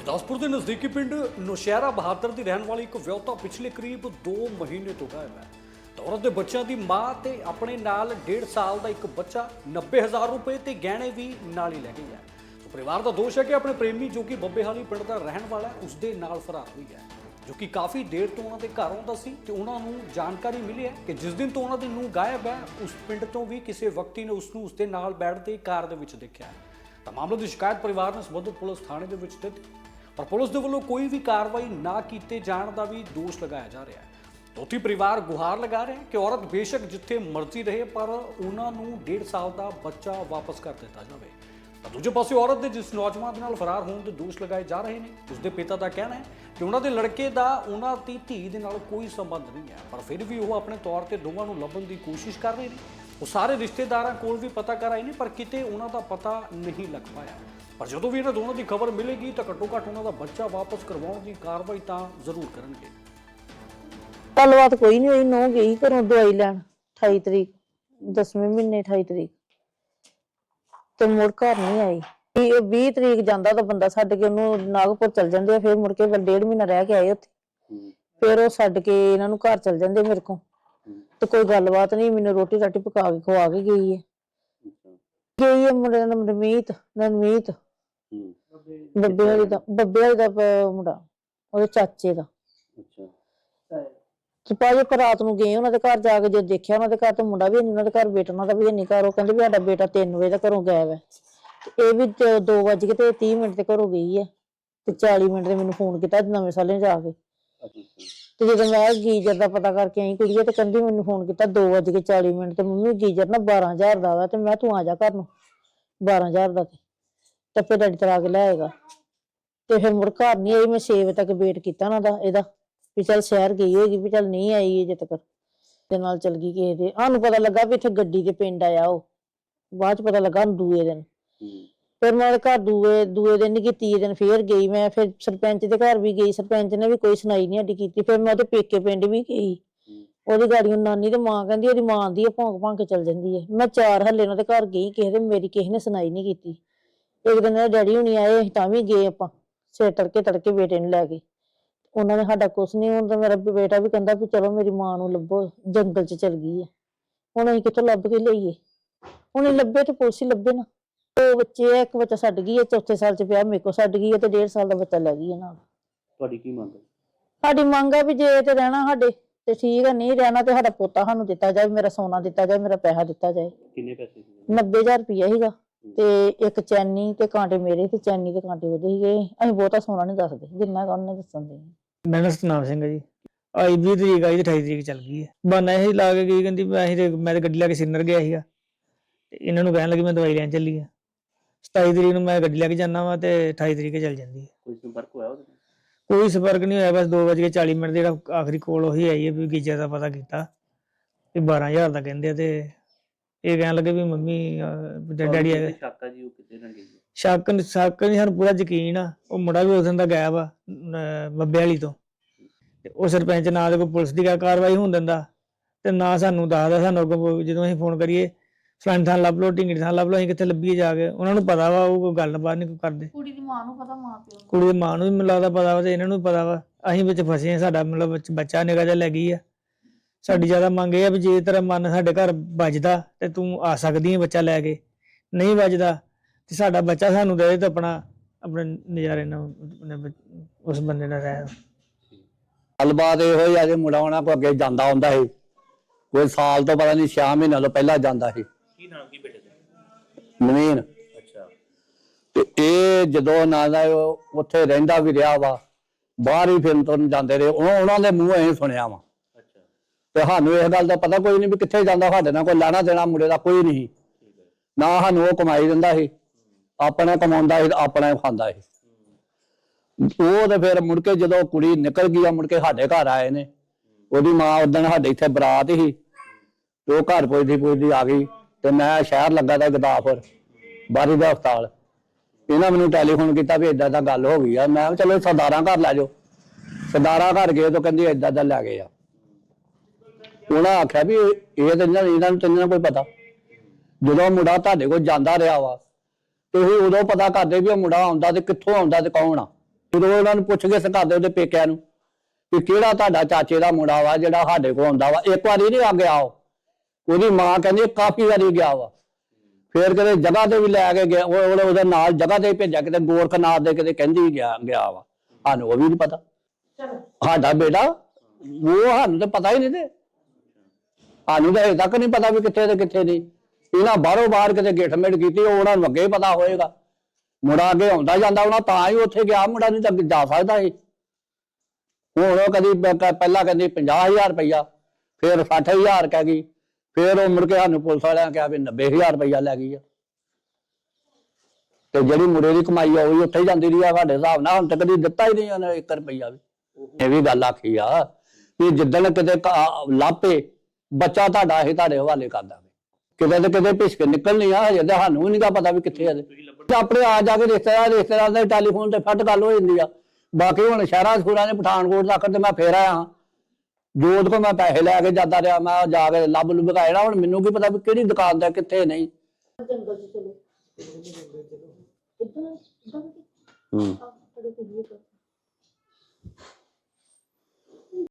ਗੁਰਦਾਸਪੁਰ ਦੇ ਨਜ਼ਦੀਕੀ ਪਿੰਡ ਨੌਸ਼ਹਿਰਾ ਬਹਾਦਰ ਦੀ ਰਹਿਣ ਵਾਲੀ ਇੱਕ ਵਿਆਹੁਤਾ ਪਿਛਲੇ ਕਰੀਬ 2 ਮਹੀਨੇ ਤੋਂ ਗਾਇਬ ਹੈ। ਤਾਂ ਔਰਤ ਦੇ ਬੱਚਿਆਂ ਦੀ ਮਾਂ ਤੇ ਆਪਣੇ ਨਾਲ 1.5 ਸਾਲ ਦਾ ਇੱਕ ਬੱਚਾ 90000 ਰੁਪਏ ਤੇ ਗਹਿਣੇ ਵੀ ਨਾਲ ਹੀ ਲੈ ਗਈ ਹੈ। ਤਾਂ ਪਰਿਵਾਰ ਦਾ ਦੋਸ਼ ਹੈ ਕਿ ਆਪਣੇ ਪ੍ਰੇਮੀ ਜੋ ਕਿ ਬੱਬੇਹਾਲੀ ਪਿੰਡ ਦਾ ਰਹਿਣ ਵਾਲਾ ਹੈ ਉਸ ਦੇ ਨਾਲ ਫਰਾਰ ਹੋਈ ਹੈ, ਜੋ ਕਿ ਕਾਫੀ ਦੇਰ ਤੋਂ ਉਹਨਾਂ ਦੇ ਘਰ ਆਉਂਦਾ ਸੀ ਤੇ ਉਹਨਾਂ ਨੂੰ ਜਾਣਕਾਰੀ ਮਿਲੀ ਹੈ ਕਿ ਜਿਸ ਦਿਨ ਤੋਂ ਉਹਨਾਂ ਦੀ ਨੂੰ ਗਾਇਬ ਹੈ, ਉਸ ਪਿੰਡ ਤੋਂ ਵੀ ਕਿਸੇ ਵਿਅਕਤੀ ਨੇ ਉਸ ਨੂੰ ਉਸ ਦੇ ਨਾਲ ਬੈਠਦੇ ਕਾਰ ਦੇ ਵਿੱਚ ਦੇਖਿਆ ਤਾਂ ਮਾਮਲੇ ਦੀ ਸ਼ਿਕਾਇਤ ਪਰਿਵਾਰ ਨੇ ਸੰਬੰਧਿਤ ਪੁਲਿਸ ਥਾਣੇ ਦੇ ਵਿੱਚ ਦਿੱਤੀ। ਪਰ ਪੁਲਿਸ ਦੇ ਵੱਲੋਂ ਕੋਈ ਵੀ ਕਾਰਵਾਈ ਨਾ ਕੀਤੇ ਜਾਣ ਦਾ ਵੀ ਦੋਸ਼ ਲਗਾਇਆ ਜਾ ਰਿਹਾ ਹੈ। ਚੌਥੀ ਪਰਿਵਾਰ ਗੁਹਾਰ ਲਗਾ ਰਹੇ ਹੈ ਕਿ ਔਰਤ ਬੇਸ਼ੱਕ ਜਿੱਥੇ ਮਰਜ਼ੀ ਰਹੇ, ਪਰ ਉਹਨਾਂ ਨੂੰ 1.5 ਸਾਲ ਦਾ ਬੱਚਾ ਵਾਪਸ ਕਰ ਦਿੱਤਾ ਜਾਵੇ। ਤਾਂ ਦੂਜੇ ਪਾਸੇ ਔਰਤ ਦੇ ਜਿਸ ਨੌਜਵਾਨ ਦੇ ਨਾਲ ਫਰਾਰ ਹੋਣ ਦੇ ਦੋਸ਼ ਲਗਾਏ ਜਾ ਰਹੇ ਨੇ ਉਸ ਦੇ ਪਿਤਾ ਦਾ ਕਹਿਣਾ ਹੈ ਕਿ ਉਹਨਾਂ ਦੇ ਲੜਕੇ ਦਾ ਉਹਨਾਂ ਦੀ ਧੀ ਦੇ ਨਾਲ ਕੋਈ ਸੰਬੰਧ ਨਹੀਂ ਹੈ, ਪਰ ਫਿਰ ਵੀ ਉਹ ਆਪਣੇ ਤੌਰ ਤੇ ਦੋਵਾਂ ਨੂੰ ਲੱਭਣ ਦੀ ਕੋਸ਼ਿਸ਼ ਕਰ ਰਹੇ ਨੇ। ਉਹ ਸਾਰੇ ਰਿਸ਼ਤੇਦਾਰਾਂ ਕੋਲ ਵੀ ਪਤਾ ਕਰ ਆਏ ਨੇ, ਪਰ ਕਿਤੇ ਉਹਨਾਂ ਦਾ ਪਤਾ ਨਹੀਂ ਲੱਗ ਪਾਇਆ। ਪਰ ਜਦੋਂ ਵੀ ਇਹਨਾਂ ਦੋਨਾਂ ਦੀ ਖਬਰ ਮਿਲੇਗੀ ਤਾਂ ਘੱਟੋ ਘੱਟ ਉਹਨਾਂ ਦਾ ਬੱਚਾ ਵਾਪਸ ਕਰਵਾਉਣ ਦੀ ਕਾਰਵਾਈ ਤਾਂ ਜ਼ਰੂਰ ਕਰਨਗੇ। ਗੱਲਬਾਤ ਕੋਈ ਨਹੀਂ ਹੋਈ ਨੋ ਗਈ ਘਰੋਂ ਦਵਾਈ ਲੈਣ 28 ਤਰੀਕ 10ਵੇਂ ਮਹੀਨੇ 28 ਤਰੀਕ। ਤੇ ਮੁੜ ਘਰ ਨਹੀਂ ਆਈ। ਇਹ 20 ਤਰੀਕ ਜਾਂਦਾ ਤਾਂ ਬੰਦਾ ਛੱਡ ਕੇ ਉਹਨੂੰ ਨਾਗਪੁਰ ਚਲ ਜਾਂਦੇ ਆ ਫਿਰ ਮੁੜ ਕੇ ਫਿਰ ਡੇਢ ਮਹੀਨਾ ਰਹਿ ਕੇ ਆਏ ਉੱਥੇ। ਫਿਰ ਉਹ ਛੱਡ ਕੇ ਇਹਨਾਂ ਨੂੰ ਘਰ ਚਲ ਜਾਂਦੇ ਮੇਰੇ ਕੋਲ। ਤੇ ਕੋਈ ਗੱਲਬਾਤ ਨਹੀਂ ਮੈਨੂੰ ਰੋਟੀ ਰਾਟੀ ਪਕਾ ਕੇ ਖਵਾ ਕੇ ਗਈ ਹੈ ਗਈ ਹੈ ਮੁੰਡੇ ਦਾ ਨਾਮ ਰਮੀਤ ਬੱਬੇ ਵਾਲੀ ਦਾ ਬੱਬੇ ਵਾਲੀ ਦਾ ਪ- ਮੁੰਡਾ ਉਹਦੇ ਚਾਚੇ ਦਾ। ਤੇ ਭਾਜੀ ਪਰ ਰਾਤ ਨੂੰ ਗਏ ਉਹਨਾਂ ਦੇ ਘਰ ਜਾ ਕੇ ਜੇ ਦੇਖਿਆ ਉਹਨਾਂ ਦੇ ਘਰ ਤੇ ਮੁੰਡਾ ਵੀ ਨਹੀਂ ਉਹਨਾਂ ਦੇ ਘਰ ਬੇਟਾ ਉਹਨਾਂ ਦਾ ਵੀ ਨਹੀਂ ਘਰ। ਉਹ ਕਹਿੰਦੇ ਵੀ ਸਾਡਾ ਬੇਟਾ 3 ਵਜੇ ਦਾ ਘਰੋਂ ਗਾਇਬ ਹੈ। ਤੇ ਇਹ ਵੀ 2 ਵਜੇ ਕੇ ਤੇ 30 ਮਿੰਟ ਤੇ ਘਰੋਂ ਗਈ ਹੈ। ਤੇ 40 ਮਿੰਟ ਤੇ ਮੈਨੂੰ ਫੋਨ ਕੀਤਾ ਨਵੇਂ ਸਾਲੇ ਨੇ ਜਾ ਕੇ। ਤੇ ਜਦੋਂ ਮੈਂ ਗੀਜਰ ਦਾ ਪਤਾ ਕਰਕੇ ਆਈ ਕੁੜੀਏ ਤੇ ਕਹਿੰਦੀ ਮੈਨੂੰ ਫੋਨ ਕੀਤਾ 2 ਵਜੇ ਕੇ 40 ਮਿੰਟ ਤੇ ਮੰਮੀ ਗੀਜਰ ਨਾ 12000 ਦਾ ਵਾ ਤੇ ਮੈਂ ਤੂੰ ਆ ਜਾ ਘਰ ਨੂੰ 12000 ਦਾ ਤੇ। ਤੇ ਫਿਰ ਡੈਡੀ ਕੇ ਲਿਆਏਗਾ ਤੇ ਫਿਰ ਮੁੜ ਘਰ ਨਹੀਂ ਆਈ ਮੈਂ 6 ਵਜੇ ਤੱਕ ਵੇਟ ਕੀਤਾ ਉਹਨਾਂ ਦਾ ਇਹਦਾ। ਵੀ ਚੱਲ ਸ਼ਹਿਰ ਗਈ ਹੋਏਗੀ ਵੀ ਚੱਲ ਨਹੀਂ ਆਈ ਅਜੇ ਤੱਕ। ਤੇ ਨਾਲ ਚਲ ਗਈ ਕਿਸੇ ਦੇ। ਸਾਨੂੰ ਪਤਾ ਲੱਗਾ ਵੀ ਇੱਥੇ ਗੱਡੀ ਦੇ ਪਿੰਡ ਆਇਆ ਉਹ। ਬਾਅਦ ਚ ਪਤਾ ਲੱਗਾ ਉਹਨੂੰ ਦੂਏ ਦਿਨ। ਫਿਰ ਮੈਂ ਉਹਦੇ ਘਰ ਦੂਏ ਦੂਏ ਦਿਨ ਨਹੀਂ ਤੀਏ ਦਿਨ ਫੇਰ ਗਈ ਮੈਂ। ਫਿਰ ਸਰਪੰਚ ਦੇ ਘਰ ਵੀ ਗਈ। ਸਰਪੰਚ ਨੇ ਵੀ ਕੋਈ ਸੁਣਾਈ ਨਹੀਂ ਸਾਡੀ ਕੀਤੀ। ਫਿਰ ਮੈਂ ਉਹਦੇ ਪੇਕੇ ਪਿੰਡ ਵੀ ਗਈ। ਉਹਦੀ ਗਾੜੀਆਂ ਨਾਨੀ ਤੇ ਮਾਂ ਕਹਿੰਦੀ ਉਹਦੀ ਮਾਂ ਆਂਦੀ ਹੈ ਭੌਂਕ ਭੌਂਕ ਕੇ ਚਲ ਜਾਂਦੀ ਹੈ ਮੈਂ ਚਾਰ ਹੱਲੇ ਉਹਨਾਂ ਦੇ ਘਰ ਗਈ ਕਿਸੇ ਦੇ ਮੇਰੀ ਕਿਸੇ ਨੇ ਸੁਣਾਈ ਨਹੀਂ ਕੀਤੀ। ਇੱਕ ਦਿਨ ਇਹਦੇ ਡੈਡੀ ਹੁਣੀ ਆਏ ਅਸੀਂ ਤਾਂ ਵੀ ਗਏ ਆਪਾਂ ਸਿਰ ਤੜਕੇ ਤੜਕੇ ਬੇਟੇ ਨੂੰ ਲੈ ਕੇ। ਉਹਨਾਂ ਨੇ ਸਾਡਾ ਕੁਛ ਨਹੀਂ ਹੁਣ ਤਾਂ ਮੇਰਾ ਵੀ ਬੇਟਾ ਵੀ ਕਹਿੰਦਾ ਵੀ ਚਲੋ ਮੇਰੀ ਮਾਂ ਨੂੰ ਲੱਭੋ ਜੰਗਲ 'ਚ ਚਲ ਗਈ ਹੈ ਹੁਣ ਅਸੀਂ ਕਿੱਥੋਂ ਲੱਭ ਕੇ ਲਈਏ? ਹੁਣ ਇਹ ਲੱਭੇ ਤੇ ਪੁਲਿਸ ਹੀ ਲੱਭੇ ਨਾ। ਦੋ ਬੱਚੇ ਆ ਇੱਕ ਬੱਚਾ ਛੱਡ ਗਈ ਹੈ ਚੌਥੇ ਸਾਲ 'ਚ ਪਿਆ ਮੇਰੇ ਕੋਲ ਛੱਡ ਗਈ ਹੈ ਤੇ ਡੇਢ ਸਾਲ ਦਾ ਬੱਚਾ ਲੈ ਗਈ ਹੈ ਨਾਲ। ਤੁਹਾਡੀ ਕੀ ਮੰਗ ਹੈ? ਸਾਡੀ ਮੰਗ ਆ ਵੀ ਜੇ ਤੇ ਰਹਿਣਾ ਸਾਡੇ ਤੇ ਠੀਕ ਆ ਨਹੀਂ ਰਹਿਣਾ ਤੇ ਸਾਡਾ ਪੋਤਾ ਸਾਨੂੰ ਦਿੱਤਾ ਜਾਵੇ ਮੇਰਾ ਸੋਨਾ ਦਿੱਤਾ ਜਾਵੇ ਮੇਰਾ ਪੈਸਾ ਦਿੱਤਾ ਜਾਏ ਕਿੰਨੇ ਪੈਸੇ ਸੀ? 90000 ਰੁਪਇਆ ਸੀਗਾ। ਤੇ ਇੱਕ ਚੈਨੀ ਤੇ ਕਾਂਟੇ ਮੇਰੇ ਤੇ ਚੈਨੀ ਤੇ ਕਾਂਟੇ ਉਹਦੇ ਸੀਗੇ। ਅਸੀਂ ਬਹੁਤਾ ਸੋਨਾ ਨਹੀਂ ਦੱਸਦੇ। ਜਿੰਨਾ ਕੁ ਉਹਨੇ ਦੱਸਣ ਦੇ। ਮੈਂ ਨਾ ਸਤਨਾਮ ਸਿੰਘ ਹੈ ਜੀ। ਆਈ 20 ਤਰੀਕ ਆਈ ਤੇ 28 ਤਰੀਕ ਚੱਲ ਗਈ ਹੈ ਬਾਨਾ ਇਹ ਲਾ ਕੇ ਗਈ ਕਹਿੰਦੀ ਮੈਂ ਅਸੀਂ ਤੇ ਮੈਂ ਤੇ ਗੱਡੀ ਲੈ ਕੇ ਸਿੰਨਰ ਗਿਆ ਸੀਗਾ। ਤੇ ਇਹਨਾਂ ਨੂੰ ਕਹਿਣ ਲੱਗੀ ਮੈਂ ਦਵਾਈ ਲੈਣ ਚੱਲੀ ਆ। 27 ਤਰੀਕ ਨੂੰ ਮੈਂ ਗੱਡੀ ਲੈ ਕੇ ਜਾਣਾ ਵਾ ਤੇ 28 ਤਰੀਕ ਚੱਲ ਜਾਂਦੀ ਹੈ ਕੋਈ ਸੰਪਰਕ ਹੋਇਆ ਉਹਦੇ ਨਾਲ? ਕੋਈ ਸੰਪਰਕ ਨਹੀਂ ਹੋਇਆ ਬਸ 2:40 ਮਿੰਟ ਦੇ ਜਿਹੜਾ ਆਖਰੀ ਕੋਲ ਉਹੀ ਆਈ ਹੈ ਵੀ ਗੀਜਰ ਦਾ ਪਤਾ ਕੀਤਾ। ਵੀ 12000 ਦਾ ਕਹਿੰਦੇ ਆ ਤੇ ਇਹ ਕਹਿਣ ਲੱਗੇ ਵੀ ਮੰਮੀ ਅਹ, ਡੈਡੀ ਹੈਗੇ ਕਿਤੇ ਸ਼ੱਕ ਆ ਜੀ ਉਹ ਕਿੱਥੇ ਨਾਲ ਗਈ ਹੈ ਸ਼ੱਕ ਨੀ- ਸ਼ੱਕ ਨਹੀਂ ਸਾਨੂੰ ਪੂਰਾ ਯਕੀਨ ਆ। ਉਹ ਮੁੰਡਾ ਵੀ ਉਸ ਦਿਨ ਦਾ ਗਾਇਬ ਆ ਬੱਬੇ ਵਾਲੀ ਤੋਂ। ਤੇ ਉਹ ਸਰਪੰਚ ਨਾ ਦੇ ਕੋਈ ਪੁਲਿਸ ਦੀ ਕਾ- ਕਾਰਵਾਈ ਹੋਣ ਦਿੰਦਾ ਤੇ ਨਾ ਸਾਨੂੰ ਦੱਸਦਾ ਸਾਨੂੰ ਅੱਗੋਂ ਜਦੋਂ ਅਸੀਂ ਫੋਨ ਕਰੀਏ ਫਲਾਣੀ ਥਾਂ ਲੱਭ ਲਓ ਢਿੰਗੜੀ ਥਾਂ ਲੱਭ ਲਓ ਅਸੀਂ ਕਿੱਥੇ ਲੱਭੀਏ ਜਾ ਕੇ। ਉਹਨਾਂ ਨੂੰ ਪਤਾ ਵਾ ਉਹ ਕੋਈ ਗੱਲਬਾਤ ਨਹੀਂ ਕੋਈ ਕਰਦੇ। ਕੁੜੀ ਦੀ ਮਾਂ ਨੂੰ ਪਤਾ ਮਾਂ ਪਿਓ ਨੂੰ। ਕੁੜੀ ਦੀ ਮਾਂ ਨੂੰ ਵੀ ਮੈਨੂੰ ਲੱਗਦਾ ਪਤਾ ਵਾ ਤੇ ਇਹਨਾਂ ਨੂੰ ਵੀ ਪਤਾ ਵਾ। ਅਸੀਂ ਵਿੱਚ ਫਸੇ ਆ ਸਾਡਾ ਮਤਲਬ ਬੱਚ- ਬੱਚਾ ਨਿਕਾ ਜਿਹਾ ਲੈ ਗਈ ਆ। ਸਾਡੀ ਜ਼ਿਆਦਾ ਮੰਗ ਇਹ ਆ ਵੀ ਜੇ ਤੇਰਾ ਮਨ ਸਾਡੇ ਘਰ ਵੱਜਦਾ ਤੇ ਤੂੰ ਆ ਸਕਦੀ ਹੈ ਬੱਚਾ ਲੈ ਕੇ। ਨਹੀਂ ਵੱਜਦਾ ਤੇ ਸਾਡਾ ਬੱਚਾ ਸਾਨੂੰ ਦੇ ਦੇ ਤੇ ਆਪਣਾ ਆਪਣੇ ਨਜ਼ਾਰੇ ਨਾਲ ਆਪਣੇ ਉਸ ਬੰਦੇ ਨਾਲ ਰਹਿ ਗੱਲਬਾਤ ਇਹੋ ਹੀ ਆ ਜੇ ਮੁੰਡਾ ਉਹਨਾਂ ਕੋ ਅੱਗੇ ਜਾਂਦਾ ਹੁੰਦਾ ਸੀ। ਕੋਈ ਸਾਲ ਤੋਂ ਪਤਾ ਨਹੀਂ 6 ਮਹੀਨਿਆਂ ਤੋਂ ਪਹਿਲਾਂ ਜਾਂਦਾ ਸੀ। ਕੀ ਨਾਮ ਕੀ ਬੇਟੇ ਦਾ? ਨਵੀਨ। ਅੱਛਾ। ਤੇ ਇਹ ਜਦੋਂ ਨਾ ਦਾ ਉਹ ਉੱਥੇ ਰਹਿੰਦਾ ਵੀ ਰਿਹਾ ਵਾ ਬਾਹਰ ਹੀ ਫਿਰਨ ਤੋਂ ਜਾਂਦੇ ਰਹੇ। ਉਹ- ਉਹਨਾਂ ਦੇ ਮੂੰਹ ਐਂ ਸੁਣਿਆ ਵਾ। ਤੇ ਸਾਨੂੰ ਇਸ ਗੱਲ ਦਾ ਪਤਾ ਕੋਈ ਨਹੀਂ ਵੀ ਕਿੱਥੇ ਜਾਂਦਾ, ਸਾਡੇ ਨਾਲ ਕੋਈ ਲੈਣਾ ਦੇਣਾ ਮੁੰਡੇ ਦਾ ਕੋਈ ਨਹੀਂ। ਨਾ ਸਾਨੂੰ ਉਹ ਕਮਾਈ ਦਿੰਦਾ ਸੀ, ਆਪਣੇ ਕਮਾਉਂਦਾ ਸੀ ਆਪਣੇ ਖਾਂਦਾ ਸੀ। ਉਹ ਤੇ ਫਿਰ ਮੁੜ ਕੇ ਜਦੋਂ ਕੁੜੀ ਨਿਕਲ ਗਈ ਆ, ਮੁੜ ਕੇ ਸਾਡੇ ਘਰ ਆਏ ਨੇ। ਉਹਦੀ ਮਾਂ ਉਦੋਂ ਸਾਡੇ ਇੱਥੇ ਬਰਾਤ ਸੀ, ਤੇ ਉਹ ਘਰ ਪੁੱਜਦੀ ਪੁੱਜਦੀ ਆ ਗਈ, ਤੇ ਮੈਂ ਸ਼ਹਿਰ ਲੱਗਾ ਦਾ ਗਦਾਫਰ ਬਾਰੀ ਦਾ ਹਸਪਤਾਲ। ਇਹਨਾਂ ਮੈਨੂੰ ਟੈਲੀਫੋਨ ਕੀਤਾ ਵੀ ਇਦਾਂ ਦਾ ਗੱਲ ਹੋ ਗਈ ਆ। ਮੈਂ ਕਿਹਾ ਚਲੋ ਸਰਦਾਰਾਂ ਘਰ ਲੈ ਜਾਓ। ਸਰਦਾਰਾਂ ਘਰ ਗਏ ਤਾਂ ਕਹਿੰਦੀ ਇਦਾਂ ਦਾ ਲੈ ਗਏ ਆ। ਉਹਨਾਂ ਆਖਿਆ ਵੀ ਇਹ ਤਾਂ ਇਹਨਾਂ ਇਹਨਾਂ ਨੂੰ ਕੋਈ ਪਤਾ। ਜਦੋਂ ਮੁੰਡਾ ਤੁਹਾਡੇ ਕੋਲ ਜਾਂਦਾ ਰਿਹਾ ਵਾ ਤੁਸੀਂ ਉਦੋਂ ਪਤਾ ਕਰਦੇ ਵੀ ਉਹ ਮੁੰਡਾ ਆਉਂਦਾ ਤੇ ਕਿੱਥੋਂ ਆਉਂਦਾ ਤੇ ਕੌਣ ਆ। ਜਦੋਂ ਉਹਨਾਂ ਨੂੰ ਪੁੱਛ ਕੇ ਕਰਦੇ ਉਹਦੇ ਪੇਕਿਆਂ ਨੂੰ ਕਿ ਕਿਹੜਾ ਤੁਹਾਡਾ ਚਾਚੇ ਦਾ ਮੁੰਡਾ ਵਾ ਜਿਹੜਾ ਸਾਡੇ ਕੋਲ ਆਉਂਦਾ ਵਾ। ਇੱਕ ਵਾਰੀ ਨਹੀਂ ਆ ਗਿਆ ਉਹ। ਉਹਦੀ ਮਾਂ ਕਹਿੰਦੀ ਕਾਫੀ ਵਾਰੀ ਗਿਆ ਵਾ। ਫੇਰ ਕਿਤੇ ਜਗ੍ਹਾ ਤੇ ਵੀ ਲੈ ਕੇ ਗਿਆ। ਉਹ ਉਹਦੇ- ਉਹਦੇ ਨਾਲ ਜਗ੍ਹਾ ਤੇ ਭੇਜਿਆ ਕਿਤੇ ਗੋਰਖਨਾਥ ਦੇ ਕਿਤੇ ਕਹਿੰਦੀ ਗਿਆ ਗਿਆ ਵਾ। ਸਾਨੂੰ ਉਹ ਵੀ ਨਹੀਂ ਪਤਾ। ਸਾਡਾ ਬੇਟਾ ਉਹ ਸਾਨੂੰ ਤਾਂ ਪਤਾ ਹੀ ਨਹੀਂ ਤੇ। ਸਾਨੂੰ ਤਾਂ ਹਜੇ ਤੱਕ ਨਹੀਂ ਪਤਾ ਵੀ ਕਿੱਥੇ ਤੇ ਕਿੱਥੇ ਨਹੀਂ। ਇਹਨਾਂ ਬਾਹਰੋਂ ਬਾਹਰ ਕਿਤੇ ਗਿੱਠ-ਮਿੱਠ ਕੀਤੀ, ਉਹ ਉਹਨਾਂ ਨੂੰ ਅੱਗੇ ਪਤਾ ਹੋਏਗਾ। ਮੁੰਡਾ ਅੱਗੇ ਆਉਂਦਾ ਜਾਂਦਾ, ਉਹਨਾਂ ਤਾਂ ਹੀ ਉੱਥੇ ਗਿਆ, ਮੁੰਡਾ ਨਹੀਂ ਤਾਂ ਜਾ ਸਕਦਾ ਸੀ। ਹੁਣ ਉਹ ਕਦੀ ਪਹਿਲਾਂ ਕਹਿੰਦੀ 50000 ਰੁਪਇਆ ਫਿਰ 60000 ਕਹਿ ਗਈ। ਫਿਰ ਉਹ ਮੁੜ ਕੇ ਸਾਨੂੰ ਪੁਲਿਸ ਵਾਲਿਆਂ ਕਿਹਾ ਵੀ 90000 ਰੁਪਇਆ ਲੈ ਗਈ ਆ। ਤੇ ਜਿਹੜੀ ਮੁੰਡੇ ਦੀ ਕਮਾਈ ਆ, ਉਹ ਵੀ ਉੱਥੇ ਹੀ ਜਾਂਦੀ ਰਹੀ ਆ। ਸਾਡੇ ਹਿਸਾਬ ਨਾਲ ਹੁਣ ਤੱਕ ਕਦੀ ਦਿੱਤਾ ਹੀ ਨਹੀਂ ਉਹਨੇ 1 ਰੁਪਇਆ ਵੀ। ਇਹ ਵੀ ਗੱਲ ਆਖੀ ਆ, ਵੀ ਜਿੱਦਣ ਕਿਤੇ ਕ- ਲਾਪੇ ਬੱਚਾ ਤੁਹਾਡਾ ਇਹ ਤੁਹਾਡੇ ਹਵਾਲੇ ਕਰ ਦਾਂਗੇ। ਕਿਤੇ ਤੇ ਕਿਤੇ ਭਿਸਕ ਨਿਕਲਣੀ ਆ ਹਜੇ ਤਾਂ ਸਾਨੂੰ ਵੀ ਨਹੀਂਗਾ ਪਤਾ ਵੀ ਕਿੱਥੇ ਆ ਤੇ। ਆਪਣੇ ਆ ਜਾ ਕੇ ਰਿਸ਼ਤੇਦਾਰ ਰਿਸ਼ਤੇਦਾਰ ਦੇ ਟੈਲੀਫੋਨ ਤੇ ਫੱਟ ਗੱਲ ਹੋ ਜਾਂਦੀ ਆ। ਬਾਕੀ ਹੁਣ ਸ਼ਹਿਰਾਂ ਸਕੂਲਾਂ ਦੇ ਪਠਾਨਕੋਟ ਤੱਕ ਤੇ ਮੈਂ ਫੇਰ ਆਇਆ ਹਾਂ। ਜੋਤ ਕੋ ਮੈਂ ਪੈਸੇ ਲੈ ਕੇ ਜਾਂਦਾ ਰਿਹਾ ਮੈਂ ਜਾ ਕੇ ਲੱਭ ਲੁੱਭ ਕੇ ਆਇਆ। ਹੁਣ ਮੈਨੂੰ ਕੀ ਪਤਾ ਵੀ ਕਿਹੜੀ ਦੁਕਾਨ ਤੇ ਕਿੱਥੇ ਨਹੀਂ। ਜੰਗਲ ਚ ਚਲੋ। ਹੂੰ।